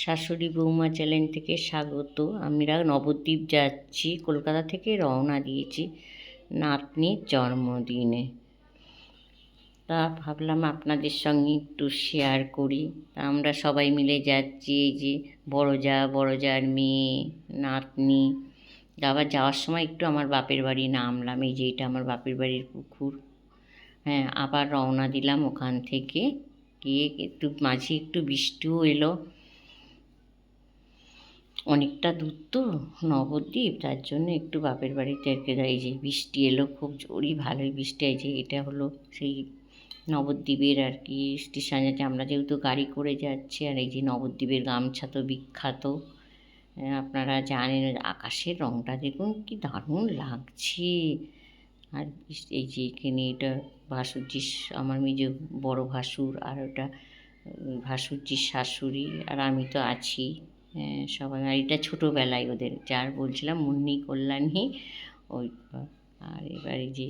শাশুড়ি বৌমা চ্যানেল থেকে স্বাগত। আমরা নবদ্বীপ যাচ্ছি, কলকাতা থেকে রওনা দিয়েছি নাতনির জন্মদিনে। তা ভাবলাম আপনাদের সঙ্গে একটু শেয়ার করি। তা আমরা সবাই মিলে যাচ্ছি, এই যে বড় যা বড় যার মেয়ে, নাতনি। আবার যাওয়ার সময় একটু আমার বাপের বাড়ি নামলাম, এই যে এটা আমার বাপের বাড়ির পুকুর। হ্যাঁ আবার রওনা দিলাম ওখান থেকে। গিয়ে একটু মাঝে একটু বৃষ্টিও এলো। অনেকটা দূর তো নবদ্বীপ। তার জন্য একটু বাপের বাড়িতে আর কি এই যে বৃষ্টি এলো খুব জোরই ভালোই বৃষ্টি এই যে এটা হলো সেই নবদ্বীপের আর কি স্টেশন আছে। আমরা যেহেতু গাড়ি করে যাচ্ছি আর এই যে নবদ্বীপের গামছা তো বিখ্যাত। আপনারা জানেন আকাশের রংটা দেখুন কি দারুণ লাগছে। আর এই যে এখানে এটা ভাসুরজির আমার মেয়ে বড় ভাসুর আর ওটা ভাসুরজির শাশুড়ি আর আমি তো আছি। হ্যাঁ, সবাই আর এটা ছোটোবেলায় ওদের, যার বলছিলাম মুন্নি কল্যাণী, ওই আর এবারে যে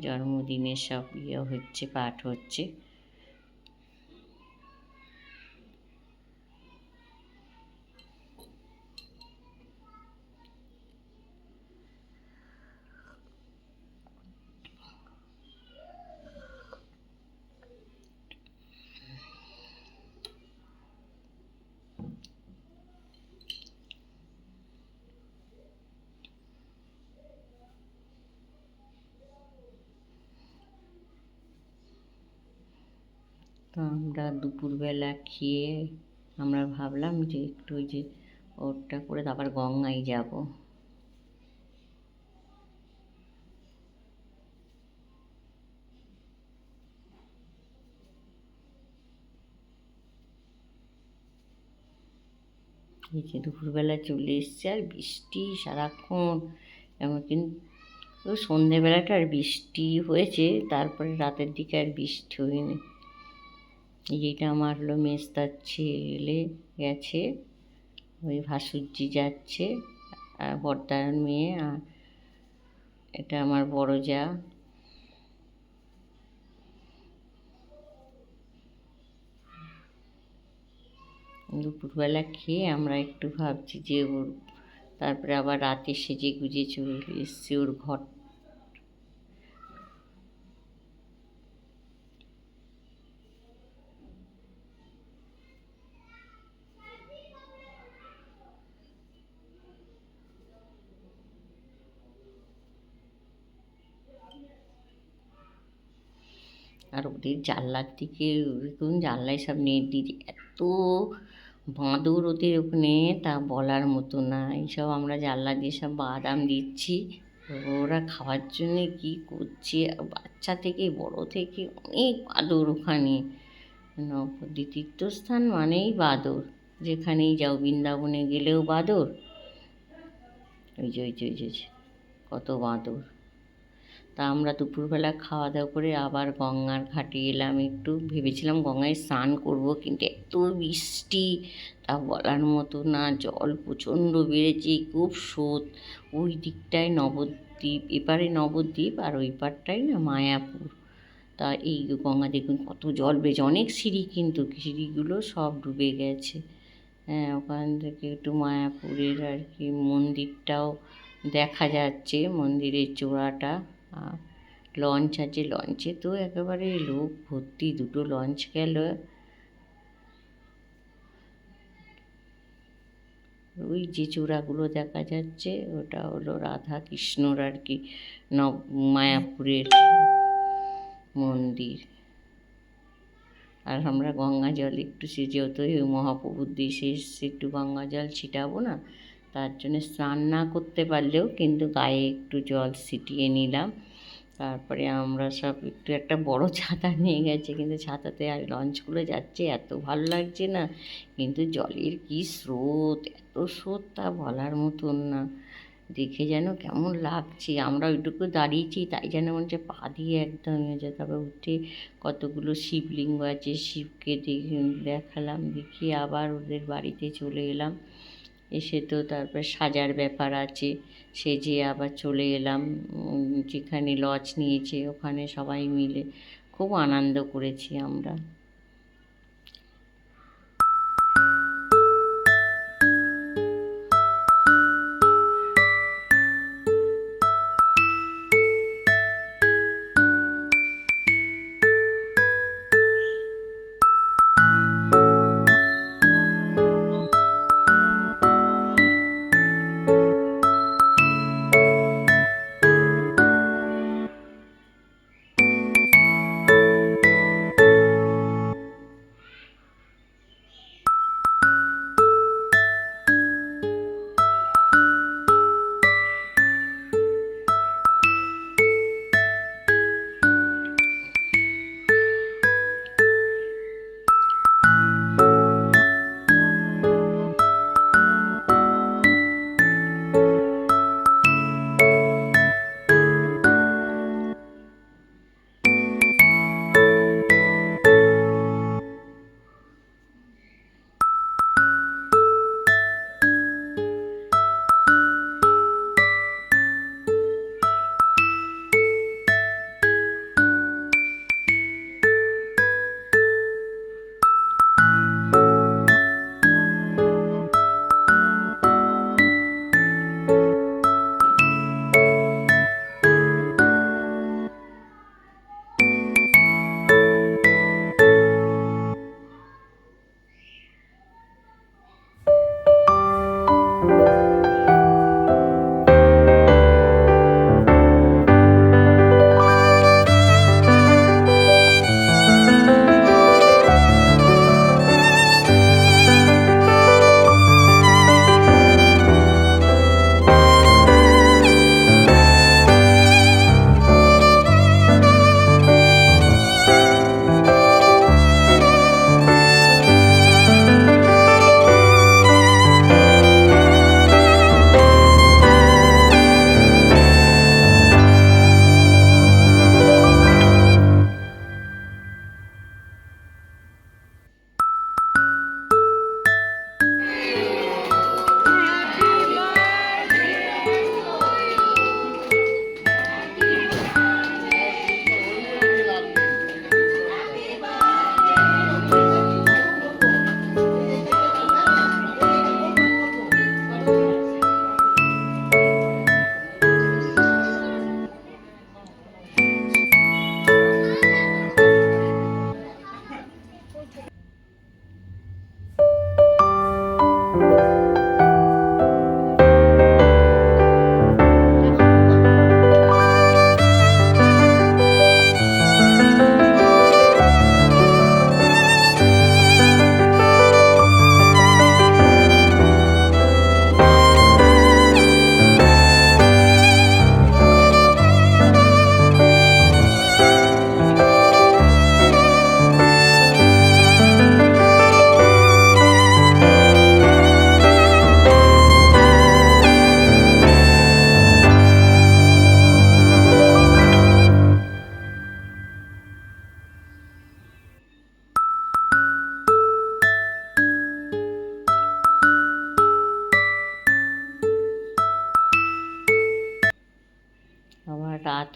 জন্মদিনের সব ইয়ে হচ্ছে, পাঠ হচ্ছে। তো আমরা দুপুরবেলা খেয়ে আমরা ভাবলাম যে একটু ওই যে ওটা করে তারপর গঙ্গায় যাব। এই যে দুপুরবেলা চলে এসছে আর বৃষ্টি সারাক্ষণ এমন কিন্তু সন্ধেবেলাটা আর বৃষ্টি হয়েছে, তারপরে রাতের দিকে আর বৃষ্টি হয়নি। এই যে এটা আমার হলো ছেলে গেছে, ওই ভাসুরজি যাচ্ছে আর বর্দার মেয়ে, আর এটা আমার বড় যা। দুপুরবেলা খেয়ে আমরা একটু ভাবছি যে ওর, তারপরে আবার রাতে সেজে গুজে চলে এসছি ওর ঘর আর ওদের জানলার দিকে দেখুন, জানলায় সব নেট দিয়ে এত বাঁদর ওদের ওখানে, তা বলার মতো না। এইসব আমরা জানলা দিয়ে সব বাদাম দিচ্ছি। ওরা খাওয়ার জন্যে কী করছে? বাচ্চা থেকে, বড় থেকে অনেক বাদর ওখানে। নবদ্বীপ তীর্থস্থান মানেই বাদর। যেখানেই যাও, বৃন্দাবনে গেলেও বাদর। ওই যে ওই যে ওই যে, কত বাঁদর। তা আমরা দুপুরবেলা খাওয়া দাওয়া করে আবার গঙ্গার ঘাটে এলাম। একটু ভেবেছিলাম গঙ্গায় স্নান করব কিন্তু এত বৃষ্টি, তা বলার মতো না। জল প্রচণ্ড বেড়েছে, খুব স্রোত। ওই দিকটায় নবদ্বীপ, এপারে নবদ্বীপ আর ওই পারটায় না মায়াপুর। তা এই গঙ্গা দেখুন কত জল বেড়েছে। অনেক সিঁড়ি কিন্তু, সিঁড়িগুলো সব ডুবে গেছে। হ্যাঁ ওখান থেকে একটু মায়াপুরের আর কি মন্দিরটাও দেখা যাচ্ছে, মন্দিরের চূড়াটা। লঞ্চ আছে লঞ্চে তো একেবারে লোক ভর্তি, দুটো লঞ্চ গেল। ওই যে চূড়াগুলো দেখা যাচ্ছে, ওটা হলো রাধা কৃষ্ণর আর কি, নব, মায়াপুরের মন্দির। আর আমরা গঙ্গা জল একটু সে, যেহেতু মহাপ্রভুর দেশে এসছে, একটু গঙ্গা জল ছিটাবো না তার জন্য স্নান না করতে পারলেও কিন্তু গায়ে একটু জল ছিটিয়ে নিলাম। তারপরে আমরা সব একটু একটা বড় ছাতা নিয়ে গেছে, কিন্তু ছাতাতে আর লঞ্চগুলো যাচ্ছে, এত ভালো লাগছে না। কিন্তু জলের কি স্রোত, এত স্রোত তা বলার মতন না। দেখে যেন কেমন লাগছে, আমরা ওইটুকু দাঁড়িয়েছি, তাই যেন মনে হচ্ছে পা দিয়ে একদম হয়ে যায় তারপর উঠে কতগুলো শিবলিঙ্গ আছে, শিবকে দেখে দেখালাম দেখিয়ে আবার ওদের বাড়িতে চলে এলাম। এসে তো তারপর সাজার ব্যাপার আছে। সে যে আবার চলে এলাম যেখানে লজ নিয়েছে, ওখানে সবাই মিলে। খুব আনন্দ করেছি আমরা।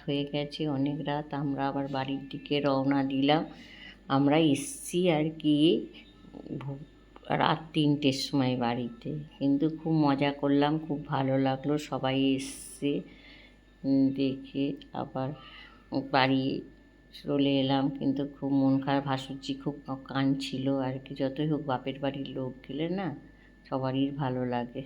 হয়ে গেছে, অনেক রাত। আমরা আবার বাড়ির দিকে রওনা দিলাম। আমরা এসছি আর কি রাত তিনটের সময় বাড়িতে। কিন্তু খুব মজা করলাম, খুব ভালো লাগল। সবাই এসছে দেখে আবার বাড়ি চলে এলাম। কিন্তু খুব মন খারাপ, ভাসুরজি খুব কাঁদছিল আর কি। যতই হোক বাপের বাড়ির লোক গেলে না, সবারই ভালো লাগে।